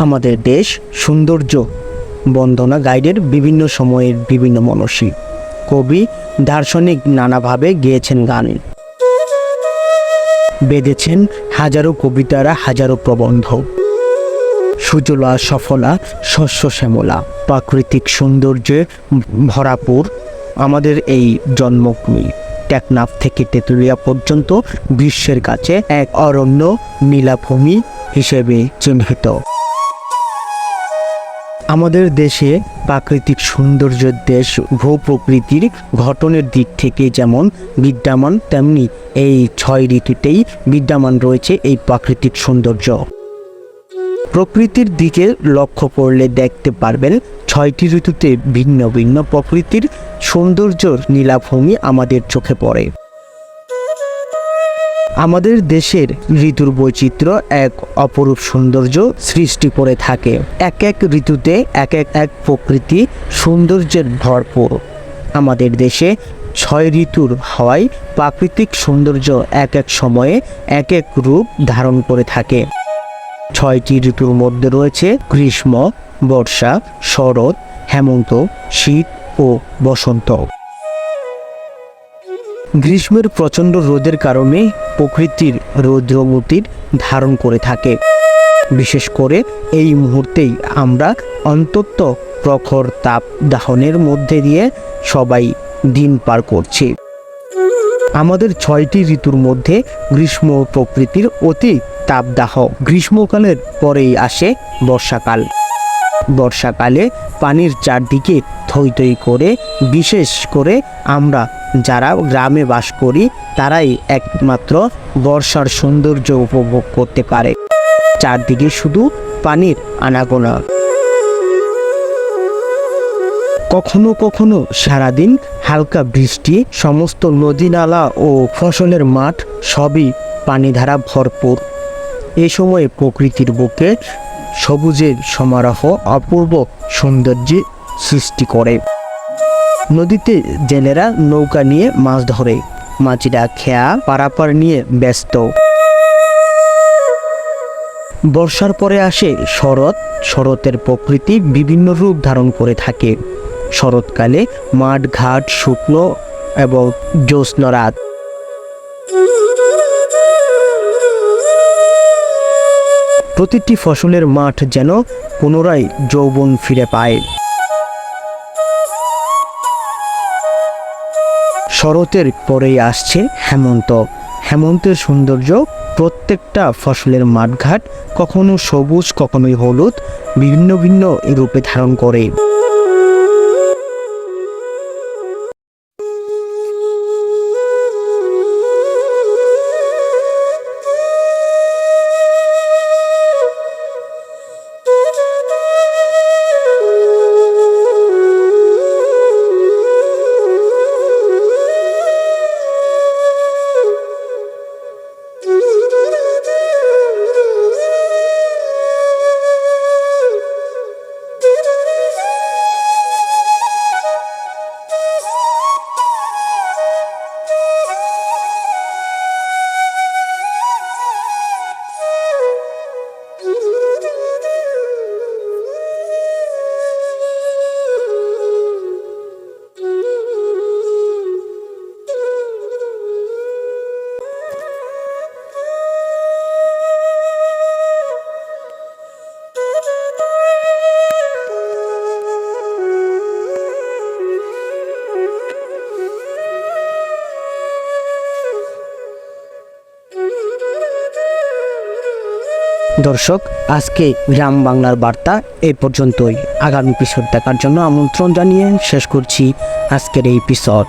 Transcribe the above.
আমাদের দেশ সৌন্দর্য বন্দনা গাইডের বিভিন্ন সময়ের বিভিন্ন মনস্বী কবি দার্শনিক নানাভাবে গেয়েছেন গান। বেঁধেছেন হাজারো কবিতারা হাজারো প্রবন্ধ। সুজলা, সফলা, শস্য শ্যামলা, প্রাকৃতিক সৌন্দর্যে ভরাপুর আমাদের এই জন্মভূমি। টেকনাফ থেকে তেঁতুলিয়া পর্যন্ত বিশ্বের কাছে এক অরণ্য নীলাভূমি হিসেবে চিহ্নিত। আমাদের দেশে প্রাকৃতিক সৌন্দর্যের দেশ ভূ প্রকৃতির ঘটনের দিক থেকে যেমন বিদ্যমান, তেমনি এই ছয় ঋতুতেই বিদ্যমান রয়েছে এই প্রাকৃতিক সৌন্দর্য। প্রকৃতির দিকে লক্ষ্য করলে দেখতে পারবেন ছয়টি ঋতুতে ভিন্ন ভিন্ন প্রকৃতির সৌন্দর্যর নীলাভূমি আমাদের চোখে পড়ে। আমাদের দেশের ঋতুর বৈচিত্র্য এক অপরূপ সৌন্দর্য সৃষ্টি করে থাকে। এক এক ঋতুতে এক এক এক প্রকৃতি সৌন্দর্যের ভরপুর। আমাদের দেশে ছয় ঋতুর হওয়ায় প্রাকৃতিক সৌন্দর্য এক এক সময়ে এক এক রূপ ধারণ করে থাকে। ছয়টি ঋতুর মধ্যে রয়েছে গ্রীষ্ম, বর্ষা, শরৎ, হেমন্ত, শীত ও বসন্ত। গ্রীষ্মের প্রচণ্ড রোদের কারণে প্রকৃতির রৌদ্রমূর্তির ধারণ করে থাকে। বিশেষ করে এই মুহূর্তেই আমরা অন্তত প্রখর তাপ দাহনের মধ্যে দিয়ে সবাই দিন পার করছি। আমাদের ছয়টি ঋতুর মধ্যে গ্রীষ্ম প্রকৃতির অতি তাপদাহ গ্রীষ্মকালের পরেই আসে বর্ষাকাল। বর্ষাকালে পানির চারদিকে থই করে, বিশেষ করে আমরা যারা গ্রামে বাস করি, তারাই একমাত্র বর্ষার সৌন্দর্য উপভোগ করতে পারে। চারদিকে শুধু পানির আনাগোনা। কখনো কখনো সারাদিন হালকা বৃষ্টি, সমস্ত নদী নালা ও ফসলের মাঠ সবই পানি ধারা ভরপুর। এ সময়ে প্রকৃতির বুকে সবুজের সমারোহ অপূর্ব সৌন্দর্য সৃষ্টি করে। নদীতে জেলেরা নৌকা নিয়ে মাছ ধরে। মাছিরা খেয়া পারাপার নিয়ে ব্যস্ত। বর্ষার পরে আসে শরৎ। শরতের প্রকৃতি বিভিন্ন রূপ ধারণ করে থাকে। শরৎকালে মাঠ, ঘাট, শুকনো এবং জ্যোৎস্ন রাত। প্রতিটি ফসলের মাঠ যেন পুনরায় যৌবন ফিরে পায়। শরতের পরেই আসছে হেমন্ত। হেমন্তের সৌন্দর্য প্রত্যেকটা ফসলের মাঠঘাট কখনো সবুজ, কখনোই হলুদ বিভিন্ন ভিন্ন রূপে ধারণ করে। দর্শক, আজকে গ্রাম বাংলার বার্তা এই পর্যন্তই। আগামী এপিসোড দেখার জন্য আমন্ত্রণ জানিয়ে শেষ করছি আজকের এই এপিসোড